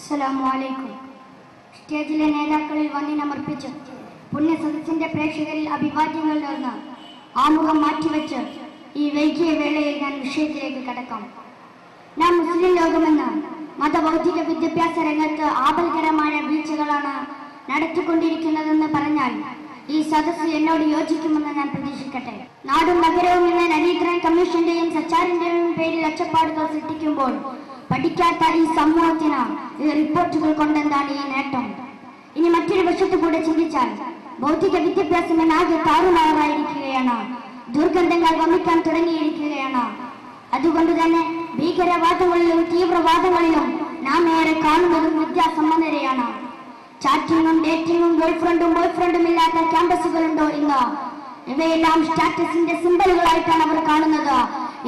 അസ്സലാമു അലൈക്കും സ്റ്റേജിലെ നേതാക്കളിൽ വന്നിനമർപ്പിച്ച് പുണ്യ സദസ്സിന്റെ പ്രേക്ഷകരിൽ അഭിവാദ്യങ്ങൾ നേർന്ന് ആമുഖം മാറ്റിവെച്ച് ഈ വൈകിയ വേളയിൽ ഞാൻ വിഷയത്തിലേക്ക് കടക്കാം. നാം മുസ്ലിം ലോകമെന്ന് മതബൗദ്ധിക വിദ്യാഭ്യാസ രംഗത്ത് ആപൽകരമായ വീഴ്ചകളാണ് നടത്തിക്കൊണ്ടിരിക്കുന്നതെന്ന് പറഞ്ഞാൽ ഈ സദസ്സ് എന്നോട് യോജിക്കുമെന്ന് ഞാൻ പ്രതീക്ഷിക്കട്ടെ. നാടും നഗരവും എന്ന നരീന്ദ്രൻ കമ്മീഷന്റെയും സച്ചാറിന്റെയും പേരിൽ ഒച്ചപ്പാടുകൾ സൃഷ്ടിക്കുമ്പോൾ പഠിക്കാത്ത ഈ ഈ റിപ്പോർട്ടുകൾ കൊണ്ടെന്താണ് ഈ നേട്ടം? ഇനി മറ്റൊരു വശത്തു കൂടെ ചിന്തിച്ചാൽ ഭൗതിക വിദ്യാഭ്യാസം എന്നാകെ താറുമാറായിരിക്കുകയാണ്. ദുർഗന്ധങ്ങൾ വമിക്കാൻ തുടങ്ങിയിരിക്കുകയാണ്. അതുകൊണ്ട് തന്നെ ഭീകരവാദങ്ങളിലും തീവ്രവാദങ്ങളിലും നാം ഏറെ കാണുന്നതും വിദ്യാസമ്പന്നരെയാണ് ചാറ്റിങ്ങും ഡേറ്റിങ്ങും ഗേൾഫ്രണ്ടും ബോയ്ഫ്രണ്ടും ഇല്ലാത്ത ക്യാമ്പസുകളുണ്ടോ ഇന്ന്? ഇവയെല്ലാം സ്റ്റാറ്റസിന്റെ സിമ്പലുകളായിട്ടാണ് അവർ കാണുന്നത്.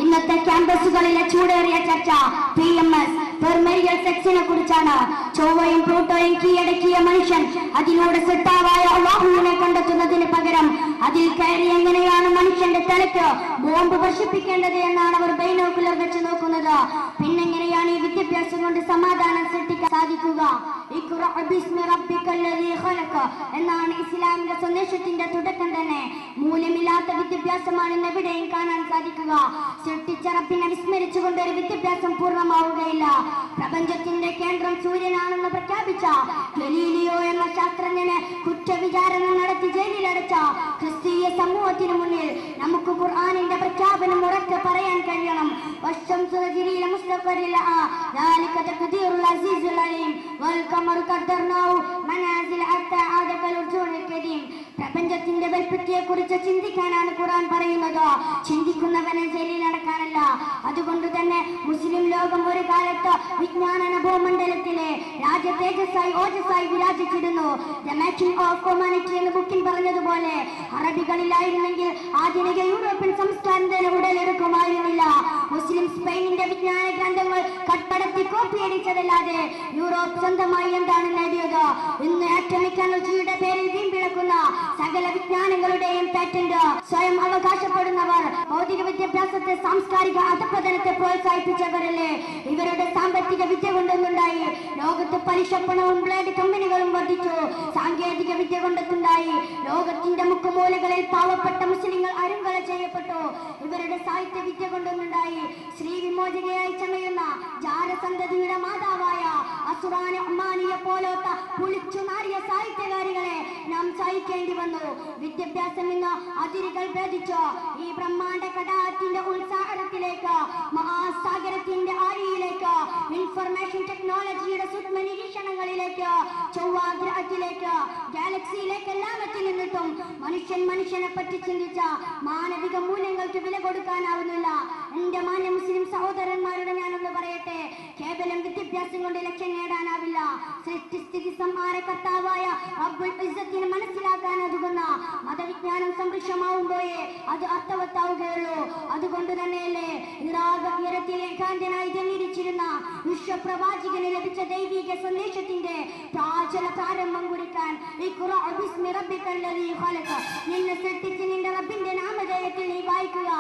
ഇന്നത്തെ ക്യാമ്പസുകളിലെ ചൂടേറിയ ചർച്ച പി എം എസ് പെർമെരിയൽ സെക്സിനെ കുറിച്ചാണ്. ചൊവ്വയും പ്ലൂട്ടോയും കീഴടക്കിയ മനുഷ്യൻ അതിലൂടെ സിട്ടാവായ അള്ളാഹുവിനെ കണ്ടെത്തുന്നതിന് പകരം അതിൽ കയറി എങ്ങനെയാണ് മനുഷ്യന്റെ തലയ്ക്ക് ബോംബ് വർഷിപ്പിക്കേണ്ടത് എന്നാണ് അവർ ബൈനോക്കുലർ വെച്ച് നോക്കുന്നത്. പിന്നെങ്ങനെയാണ് ഈ വിദ്യാഭ്യാസം കൊണ്ട് സമാധാനം സൃഷ്ടിക്കാൻ സാധിക്കുക? ഇഖ്റ ബിസ്മി റബ്ബിക്കല്ലദീ ഖലഖ എന്നാണ് ഇസ്ലാമിന്റെ സന്ദേശത്തിന്റെ തുടക്കം തന്നെ മൂല്യമില്ലാത്ത വിദ്യാഭ്യാസമാണ് ഇന്ന് എവിടെയും കാണാൻ സാധിക്കുക സൃഷ്ടിച്ച റബ്ബിനെ വിസ്മരിച്ചുകൊണ്ട് ഒരു വിദ്യാഭ്യാസം പൂർണ്ണമാവുകയില്ല പ്രപഞ്ചത്തിന്റെ കേന്ദ്രം സൂര്യനാണെന്ന് പ്രഖ്യാപിച്ച ഗലീലിയോ എന്ന ശാസ്ത്രജ്ഞനെ കുറ്റവിചാരണ നടത്തി ജയിലിലടച്ച ക്രിസ്തീയ സമൂഹത്തിനു മുന്നിൽ നമുക്ക് ഖുർആനിന്റെ പ്രഖ്യാപനം ഉറക്കെ പറയാൻ കഴിയണം والشمس تجري لمستقر لها ذلك تقدير العزيز العليم والقمر قدرناه منازل حتى عاد كالعرجون القديم പ്രപഞ്ചത്തിന്റെ വലിപ്പത്തെ കുറിച്ച് ചിന്തിക്കാനാണ് ഖുർആൻ പറയുന്നത് ചിന്തിക്കുന്നവനെ ജയിലിൽ അടക്കാനല്ല അതുകൊണ്ട് തന്നെ മുസ്ലിം ലോകം ഒരു കാലത്ത് വിജ്ഞാന ഭൂമണ്ഡലത്തിലെ രാജ്യ തേജസ്സായി ഓജസ്സായി വിരാജിച്ചിരുന്നു ദ മേക്കിംഗ് ഓഫ് ഹ്യൂമാനിറ്റി എന്ന് ബുക്കിൽ പറഞ്ഞതുപോലെ അറബികളിലായിരുന്നെങ്കിൽ ആധുനിക യൂറോപ്യൻ സംസ്കാരം തന്നെ ഉടലെടുക്കുമായിരുന്നില്ല മുസ്ലിം സ്പെയിനിന്റെ വിജ്ഞാന ഗ്രന്ഥങ്ങൾ കട്ടടത്തി കോപ്പിയടിച്ചതല്ലാതെ യൂറോപ്പ് സ്വന്തമായി എന്താണ് നേടിയത്? ഇന്ന് ആറ്റമിക് എനർജിയുടെ പേരിൽ വീമ്പിളക്കുന്ന സകല വിജ്ഞാനങ്ങളുടെയും പാറ്റന്റ് സ്വയം അവകാശപ്പെടുന്നവർ ഭൗതിക വിദ്യാഭ്യാസത്തെ സാംസ്കാരിക അധപതനത്തെ പ്രോത്സാഹിപ്പിച്ചവരല്ലേ? ഇവരുടെ കൊണ്ടൊന്നുണ്ടായി ലോകത്ത് പലിശപ്പണവും ബ്ലേഡ് കമ്പനികളും വർദ്ധിച്ചു. സാങ്കേതിക വിദ്യ കൊണ്ടെത്തുണ്ടായി ലോകത്തിന്റെ മുക്കുമൂലകളിൽ പാവപ്പെട്ട മുസ്ലിങ്ങൾ അരുങ്കല ചെയ്യപ്പെട്ടു. ഇവരുടെ സാഹിത്യ വിദ്യ കൊണ്ടൊന്നുണ്ടായി ശ്രീ വിമോചനയായി ചമയുന്ന ജാരസന്തതിയുടെ മാതാവായ അസുറാന അമ്മാനിയെ പോലോത്ത പുളിച്ചു നാറിയ സാഹിത്യകാരികളെ നാം സഹിക്കേണ്ടി വന്നു. വിദ്യാഭ്യാസം ഇന്ന് അതിരുകൾ ഭേദിച്ചു. ഈ ബ്രഹ്മാണ്ട കടാത്തിന്റെ ഉത്സാഹത്തിലേക്ക് മഹാസാഗരത്തിന്റെ ആഴിയിലേക്ക് നിരീക്ഷണങ്ങളിലേക്ക് ചൊവ്വാഗ്രഹത്തിലേക്ക് ഗാലക്സിയിലേക്ക് എല്ലാം എത്തി നിന്നിട്ടും മനുഷ്യൻ മനുഷ്യനെ പറ്റി ചിന്തിച്ച മാനവിക മൂല്യങ്ങൾക്ക് വില കൊടുക്കാനാവുന്നില്ല. എന്റെ മാന്യ മുസ്ലിം സഹോദരന്മാരുടെ ഞാനൊന്ന് പറയട്ടെ. കേവലം വിദ്യാഭ്യാസം കൊണ്ട് ലക്ഷ്യം നേടാനാവില്ല. സൃഷ്ടിസ്ഥിതി സംഹാരകർത്താവായ റബ്ബുൽ ഇസ്സത്തിനെ മനസ്സിലാക്കാൻ ഒതുങ്ങുന്ന മതവിജ്ഞാനം സംരക്ഷമാവുമ്പോഴേ അത് അർത്ഥവത്താവുകയുള്ളൂ. അതുകൊണ്ട് തന്നെയല്ലേ ഇറാഖ് ഉയരത്തിലെ കാന്തനായി ജനിച്ചിരുന്ന വിശ്വപ്രവാചകന് ലഭിച്ച ദൈവിക സന്ദേശത്തിന്റെ പ്രാചല പ്രാരംഭം കുറിക്കാൻ നിന്നെ സൃഷ്ടിച്ച് നിന്റെ റബ്ബിന്റെ നാമധേയത്തിൽ നീ വായിക്കുക.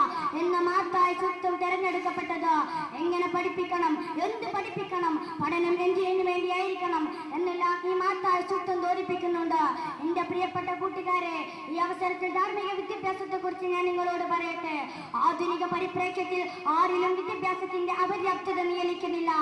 എന്ന മാത്തായി സ്വത്വം തെരഞ്ഞെടുക്കപ്പെട്ടത് എങ്ങനെ പഠിപ്പിക്കണം? എന്ത് പഠിപ്പിക്കണം? പഠനം എന്തിനു വേണ്ടിയായിരിക്കണം? എന്നെല്ലാം ഈ മാത്തായി സ്വത്വം തോന്നിപ്പിക്കുന്നുണ്ട് എന്റെ പ്രിയപ്പെട്ട കൂട്ടുകാരെ ഈ അവസരത്തിൽ ധാർമ്മിക വിദ്യാഭ്യാസത്തെ കുറിച്ച് ഞാൻ നിങ്ങളോട് പറയട്ടെ. ആധുനിക പരിപ്രേക്ഷ്യത്തിൽ ആരിലും വിദ്യാഭ്യാസത്തിന്റെ അപര്യാപ്തത നിയലിക്കുന്നില്ല.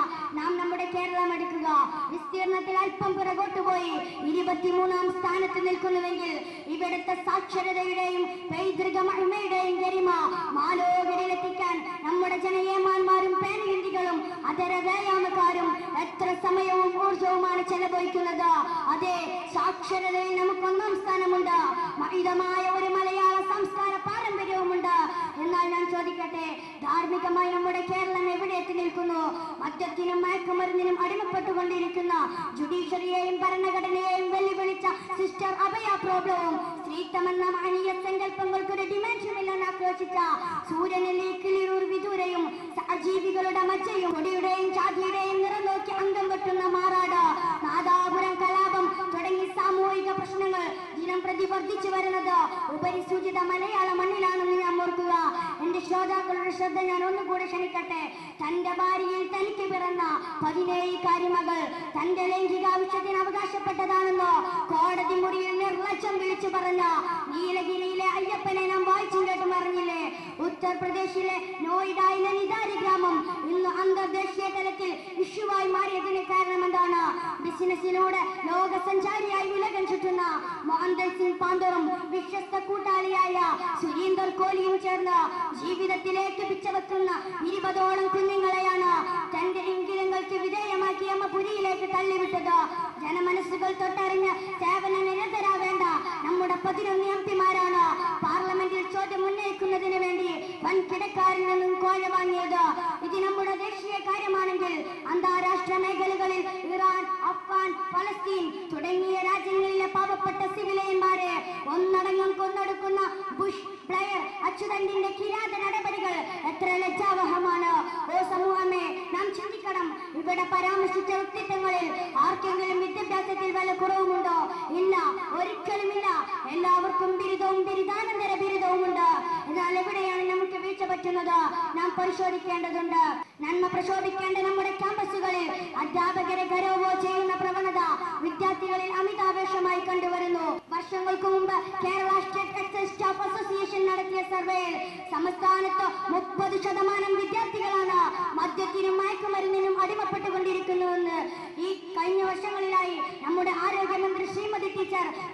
നാം നമ്മുടെ കേരളം എടുക്കുക വിസ്തീർണത്തിൽ അല്പം പിറകോട്ട് പോയി ഇരുപത്തിമൂന്നാം സ്ഥാനത്ത് നിൽക്കുന്നുവെങ്കിൽ ഇവിടുത്തെ സാക്ഷരതയുടെയും പൈതൃക മഹിമയുടെയും ഗരിമ മാലോകരിലെത്തിക്കാൻ നമ്മുടെ ജനയേമാന്മാരും പേനഹിന്ദികളും അതര വ്യായാമക്കാരും എത്ര സമയവും ഊർജവുമാണ് ചെലവഴിക്കുന്നത്. അതെ സാക്ഷരതയിൽ നമുക്ക് ഒന്നാം സ്ഥാനമുണ്ട്. മഹിതമായ ഒരു മലയാള സംസ്കാര പാരമ്പര്യവുമുണ്ട്. എന്നാൽ ഞാൻ ചോദിക്കട്ടെ ധാർമ്മികമായി നമ്മുടെ കേരളം എവിടെ എത്തി നിൽക്കുന്നു? മദ്യത്തിനും മയക്കുമരുന്നിനും അടിമപ്പെട്ടുകൊണ്ടിരിക്കുന്ന ജുഡീഷ്യറിയെയും ഭരണഘടനയെയും വെല്ലുവിളിച്ച സിസ്റ്റർ അഭയ പ്രോബ്ലവും സ്ത്രീത്വമെന്ന മാനീയ സങ്കല്പങ്ങൾക്കൊരു ഡിമെൻഷനില്ലെന്ന് ആക്രോശിച്ച സൂര്യനിലെ കിളിരൂർ വിദൂരയും സഹജീവികളുടെ മച്ചയും കൊടിയുടെയും ജാതിയുടെയും നിറം നോക്കി അംഗം വെട്ടുന്ന മാറാട് നാദാപുരം കലാപം തുടങ്ങി സാമൂഹിക പ്രശ്നങ്ങൾ ദിനം പ്രതി വർദ്ധിച്ചു വരുന്നത് ഉപരിസൂചിത മലയാള എന്റെ ശ്രോതാക്കളുടെ ശ്രദ്ധ ഞാൻ ഒന്നുകൂടെ ക്ഷണിക്കട്ടെ. തന്റെ ഭാര്യയിൽ തനിക്ക് പിറന്ന പതിനേഴ് കാര്യമകൾ തന്റെ ലൈംഗികാവശ്യത്തിന് അവകാശപ്പെട്ടതാണെന്നോ കോടതി മുറിയിൽ നിർലക്ഷം വിളിച്ചു പറഞ്ഞ നീലഗിരിയിലെ അയ്യപ്പനെ നാം വായിച്ചു കേട്ടും അറിഞ്ഞില്ലേ? ഉത്തർപ്രദേശിലെ നോയിഡയിലെ നിദാരി ഗ്രാമം ഇന്ന് അന്തർദേശീയ തലത്തിൽ ഇഷ്യുവായി മാറിയതിന് കാരണം എന്താണ് ബിസിനസ്സിലൂടെ ലോക സഞ്ചാരിയായി ഉലകം ചുറ്റുന്ന മോഹൻദർ സിംഗ് പാന്തറും വിശ്വസ്ത കൂട്ടാളിയായ സുരീന്ദർ കോഹ്ലിയും ചേർന്ന് ജീവിതത്തിലേക്ക് പിച്ചവെക്കുന്ന ഇരുപതോളം കുഞ്ഞുങ്ങളെയാണ് തന്റെ ഇംഗിലങ്ങൾക്ക് വിധേയമാക്കി അമ്മ പുരിയിലേക്ക് തള്ളിവിട്ടത്. ജനമനസ്സുകൾ തൊട്ടറിഞ്ഞ് സേവന നിരതരാവേണ്ട നമ്മുടെ പതിനൊന്ന് എം പിമാരാണ് പാർലമെന്റിൽ ചോദ്യം ഉന്നയിക്കുന്നതിന് വേണ്ടി വൻകിടക്കാരിൽ നിന്നും കോഴ വാങ്ങിയത്. ഇത് ഫലസ്തീൻ തുടങ്ങിയ രാജ്യങ്ങളിലെ പാവപ്പെട്ട സിവിലിയന്മാരെ ഒന്നടങ്കം കൊന്നൊടുക്കുന്ന ബുഷ് പ്ലെയർ അച്യുതന്റെ കിരാത നടപടികൾ എത്ര ലജ്ജാവഹമാണ്. ഓ സമൂഹമേ നാം ചിന്തിക്കണം. ഇവിടെ പരാമർശിച്ച വ്യക്തിത്വങ്ങളിൽ ആർക്കെങ്കിലും വിദ്യാഭ്യാസത്തിൽ വല്ല കുറവുമുണ്ടോ? ഇല്ല ഒരിക്കലുമില്ല. എല്ലാവർക്കും ബിരുദവും ബിരുദാനന്തര ബിരുദവുമുണ്ട്. എന്നാൽ എവിടെയാണ് നമുക്ക് വീഴ്ച പറ്റുന്നത് നാം പരിശോധിക്കേണ്ടതുണ്ട്. നന്മ പ്രശോഭിക്കേണ്ട നമ്മുടെ ക്യാമ്പസുകളിൽ അധ്യാപകരെ ഗൗരവോ ചെയ്യുന്ന പ്രവണത വിദ്യാർത്ഥികളിൽ അമിതാവേശമായി കണ്ടുവരുന്നു. വർഷങ്ങൾക്ക് മുമ്പ് കേരള സ്റ്റേറ്റ് സ്റ്റാഫ് അസോസിയേഷൻ നടത്തിയ സർവേയിൽ സംസ്ഥാനത്ത് മുപ്പത് ശതമാനം വിദ്യാർത്ഥികളാണ്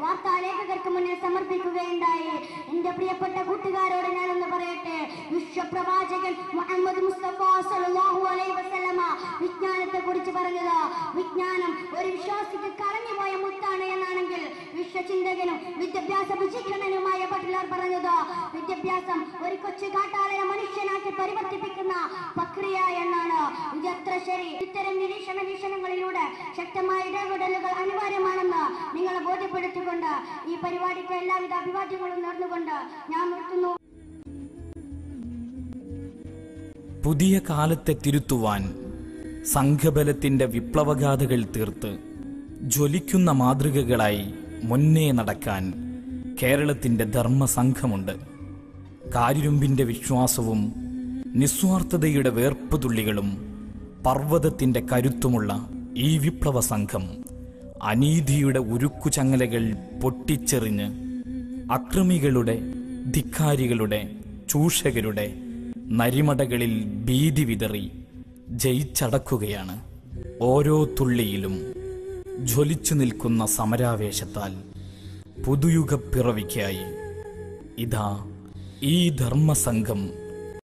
ടീച്ചർ വാർത്താലേഖകർക്ക് മുന്നിൽ സമർപ്പിക്കുകയുണ്ടായി. എന്റെ പ്രിയപ്പെട്ട കൂട്ടുകാരോട് ഞാനൊന്ന് പറയട്ടെ. വിശ്വപ്രവാചകൻ മുഹമ്മദ് മുസ്തഫ സല്ലല്ലാഹു അലൈഹി വസല്ലമ വിജ്ഞാനത്തെ കുറിച്ച് പറഞ്ഞത്. വിജ്ഞാനം ഒരു വിശ്വാസിക്ക് കളഞ്ഞുപോയ മുത്താണ് എന്നാണെങ്കിൽ വിശ്വചിന്തകനും വിദ്യാഭ്യാസ വിചിക്ഷണനുമായ ബട്ട്ലർ പറഞ്ഞത്. വിദ്യാഭ്യാസം ഒരു കൊച്ചു കാട്ടാളനെ മനുഷ്യനാക്കി പരിവർത്തിപ്പിക്കുന്ന പ്രക്രിയ എന്നാണ്. ഇത് എത്ര ശരി? ഇത്തരം നിരീക്ഷണ വീക്ഷണങ്ങളിലൂടെ ശക്തമായ ഇടപെടലുകൾ അനിവാര്യമാണെന്ന് നിങ്ങളെ ബോധ്യപ്പെടുത്തിക്കൊണ്ട് ഈ പരിപാടിക്ക് എല്ലാവിധ അഭിവാദ്യങ്ങളും നേർന്നുകൊണ്ട് ഞാൻ നിർത്തുന്നു. പുതിയ കാലത്തെ തിരുത്തുവാൻ സംഘബലത്തിന്റെ വിപ്ലവഗാഥകൾ തീർത്ത് ജ്വലിക്കുന്ന മാതൃകകളായി മുന്നേ നടക്കാൻ കേരളത്തിന്റെ ധർമ്മസംഘമുണ്ട്. കാരിരുമ്പിന്റെ വിശ്വാസവും നിസ്വാർത്ഥതയുടെ വേർപ്പുതുള്ളികളും പർവതത്തിന്റെ കരുത്തുമുള്ള ഈ വിപ്ലവ സംഘം അനീതിയുടെ ഉരുക്കു ചങ്ങലകൾ പൊട്ടിച്ചെറിഞ്ഞ് അക്രമികളുടെ ധിക്കാരികളുടെ ചൂഷകരുടെ നരിമടകളിൽ ഭീതി വിതറി ജയിച്ചടക്കുകയാണ് ഓരോ തുള്ളിയിലും ജ്വലിച്ചു നിൽക്കുന്ന സമരാവേശത്താൽ പുതുയുഗപ്പിറവിക്കായി. ഇതാ ഈ ധർമ്മസംഘം